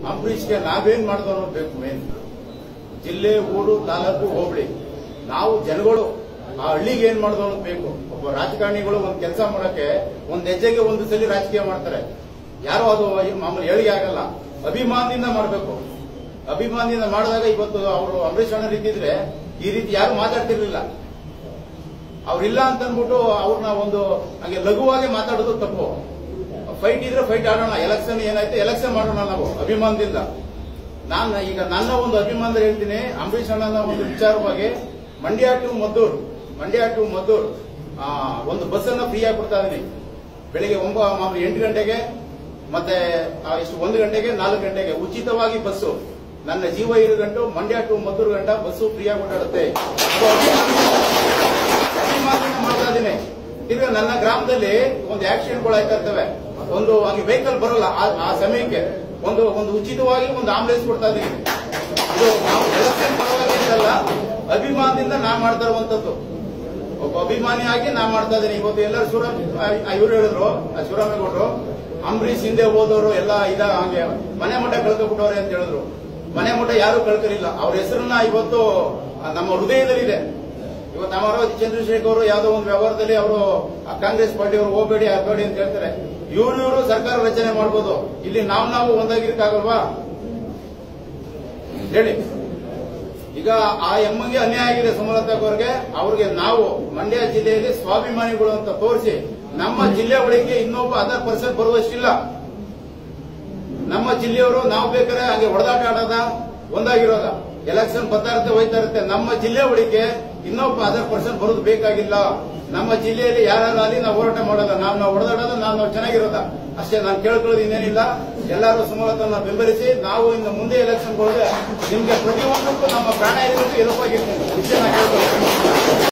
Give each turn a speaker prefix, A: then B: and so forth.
A: ಅಂಬರೀಷ್ಗೆ ನಾವೇನ್ ಮಾಡಿದೋ ಅನ್ನೋದು ಬೇಕು ಮೇನ್ ಜಿಲ್ಲೆ, ಊರು, ತಾಲೂಕು, ಹೋಬಳಿ. ನಾವು ಜನಗಳು, ಆ ಹಳ್ಳಿಗೆ ಏನ್ ಮಾಡಿದೋ ಅನ್ನೋದು ಬೇಕು. ಒಬ್ಬ ರಾಜಕಾರಣಿಗಳು ಒಂದ್ ಕೆಲಸ ಮಾಡಕ್ಕೆ ಒಂದ್ ಹೆಜ್ಜೆಗೆ ಒಂದು ಸಲ ರಾಜಕೀಯ ಮಾಡ್ತಾರೆ. ಯಾರು ಅದು ಮಾಮೂಲಿ ಹೇಳಿ ಆಗಲ್ಲ. ಅಭಿಮಾನದಿಂದ ಮಾಡಬೇಕು. ಅಭಿಮಾನದಿಂದ ಮಾಡಿದಾಗ ಇವತ್ತು ಅವರು ಅಂಬರೀಷ್ ಅಣ್ಣ ಇದ್ದಿದ್ರೆ ಈ ರೀತಿ ಯಾರು ಮಾತಾಡ್ತಿರ್ಲಿಲ್ಲ. ಅವ್ರಿಲ್ಲ ಅಂತ ಅಂದ್ಬಿಟ್ಟು ಅವ್ರನ್ನ ಒಂದು ಹಂಗೆ ಲಘುವಾಗಿ ಮಾತಾಡೋದು ತಪ್ಪು. ಫೈಟ್ ಇದ್ರೆ ಫೈಟ್ ಆಡೋಣ ಎಲೆಕ್ಷನ್ ಏನಾಯ್ತು ಎಲೆಕ್ಷನ್ ಮಾಡೋಣ ನಾವು, ಅಭಿಮಾನದಿಂದ. ನಾನು ಈಗ ನನ್ನ ಒಂದು ಅಭಿಮಾನ ಹೇಳ್ತೀನಿ, ಅಂಬರೀಷ್ ಅಣ್ಣನ ಒಂದು ವಿಚಾರವಾಗಿ, ಮಂಡ್ಯ ಟು ಮದ್ದೂರು, ಮಂಡ್ಯ ಟು ಮದ್ದೂರು ಒಂದು ಬಸ್ ಅನ್ನ ಫ್ರೀ ಆಗಿ ಕೊಡ್ತಾ ಇದೀನಿ. ಬೆಳಿಗ್ಗೆ ಒಂಬ ಎಂಟು ಗಂಟೆಗೆ, ಮತ್ತೆ ಎಷ್ಟು ಒಂದು ಗಂಟೆಗೆ, ನಾಲ್ಕು ಗಂಟೆಗೆ, ಉಚಿತವಾಗಿ ಬಸ್ಸು. ನನ್ನ ಜೀವ ಇರು ಗಂಟು ಮಂಡ್ಯ ಟು ಮದ್ದೂರು ಗಂಟ ಬಸ್ಸು ಫ್ರೀ ಆಗಿ ಓಡಾಡುತ್ತೆ ಅದು ಅಭಿಮಾನದಿಂದ ಮಾಡ್ತಾ ಇದ್ದೀನಿ ಈಗ ನನ್ನ ಗ್ರಾಮದಲ್ಲಿ ಒಂದು ಇರ್ತವೆ ಒಂದು ಹಂಗೆ ವೆಹಿಕಲ್ ಬರೋಲ್ಲ ಆ- ಸಮಯಕ್ಕೆ. ಒಂದು ಒಂದು ಉಚಿತವಾಗಿ ಒಂದು ಆಂಬುಲೆನ್ಸ್ ಕೊಡ್ತಾ ಇದ್ದೀನಿ. ಇದು ನಾವು ಎಲೆಕ್ಷನ್ ಅಭಿಮಾನದಿಂದ ನಾ ಮಾಡ್ತಾ ಇರುವಂತದ್ದು. ಒಬ್ಬ ಅಭಿಮಾನಿಯಾಗಿ ನಾ ಮಾಡ್ತಾ ಇದ್ದೀನಿ. ಇವತ್ತು ಎಲ್ಲರೂ ಶಿವರಾಮ್ ಇವರು ಹೇಳಿದ್ರು ಶಿವರಾಮೇಗೌಡರು, ಅಂಬರೀಷ್ ಹಿಂದೆ ಹೋದವರು ಎಲ್ಲ ಇದ ಹಾಗೆ ಮನೆ ಮಠ ಕಳ್ಕೊಬಿಟ್ಟವ್ರೆ ಅಂತ ಹೇಳಿದ್ರು. ಮನೆ ಮಠ ಯಾರು ಕಳ್ಕರಿಲ್ಲ ಅವ್ರ ಹೆಸರನ್ನ ಇವತ್ತು ನಮ್ಮ ಹೃದಯದಲ್ಲಿದೆ. ಇವತ್ತು ಅಮರಾವತಿ ಚಂದ್ರಶೇಖರ್ ಅವರು ಯಾವುದೋ ಒಂದು ವ್ಯವಹಾರದಲ್ಲಿ ಅವರು ಕಾಂಗ್ರೆಸ್ ಪಾರ್ಟಿ ಅವರು ಹೋಗಬೇಡಿ ಅಂತ ಹೇಳ್ತಾರೆ. ಇವನವರು ಸರ್ಕಾರ ರಚನೆ ಮಾಡ್ಬೋದು. ಇಲ್ಲಿ ನಾವು ನಾವು ಒಂದಾಗಿರ್ಕಾಗಲ್ವಾ ಹೇಳಿ. ಈಗ ಆ ಎಮ್ಮಗೆ ಅನ್ಯಾಯ ಆಗಿದೆ ಸುಮಲತಾ ಅವರಿಗೆ. ಅವ್ರಿಗೆ ನಾವು, ಮಂಡ್ಯ ಜಿಲ್ಲೆಯಲ್ಲಿ ಸ್ವಾಭಿಮಾನಿಗಳು ಅಂತ ತೋರಿಸಿ, ನಮ್ಮ ಜಿಲ್ಲೆ ಒಳಗೆ ಇನ್ನೊಬ್ಬ ಅದರ್ ಪರ್ಸೆಂಟ್ ಬರುವಷ್ಟಿಲ್ಲ. ನಮ್ಮ ಜಿಲ್ಲೆಯವರು ನಾವು ಬೇಕಾದ್ರೆ ಹಾಗೆ ಹೊಡೆದಾಟ ಆಡೋದ? ಒಂದಾಗಿರೋದ? ಎಲೆಕ್ಷನ್ ಬರ್ತಾ ಇರುತ್ತೆ, ಹೋಯ್ತಾ ಇರುತ್ತೆ. ನಮ್ಮ ಜಿಲ್ಲೆ ಒಳಗೆ ಇನ್ನೊಬ್ಬ ಅದರ್ ಪರ್ಸನ್ ಬರೋದು ಬೇಕಾಗಿಲ್ಲ. ನಮ್ಮ ಜಿಲ್ಲೆಯಲ್ಲಿ ಯಾರಾಗಲಿ ನಾವು ಹೋರಾಟ ಮಾಡೋದ ನಾವು ನಾವು ಹೊಡೆದಾಡೋದ ನಾವು ನಾವು ಚೆನ್ನಾಗಿರೋದ. ಅಷ್ಟೇ ನಾನು ಕೇಳ್ಕೊಳ್ಳೋದು ಇನ್ನೇನಿಲ್ಲ. ಎಲ್ಲರೂ ಸುಮಲತನ ಬೆಂಬಲಿಸಿ, ನಾವು ಇನ್ನು ಮುಂದೆ ಎಲೆಕ್ಷನ್ ಹೋದ್ರೆ ನಿಮ್ಗೆ ಪ್ರತಿಯೊಂದಕ್ಕೂ ನಮ್ಮ ಪ್ರಾಣ ಇರೋದು ಎದುಪಾಗಿರ್ತೀನಿ ಇಷ್ಟೇ ನಾನು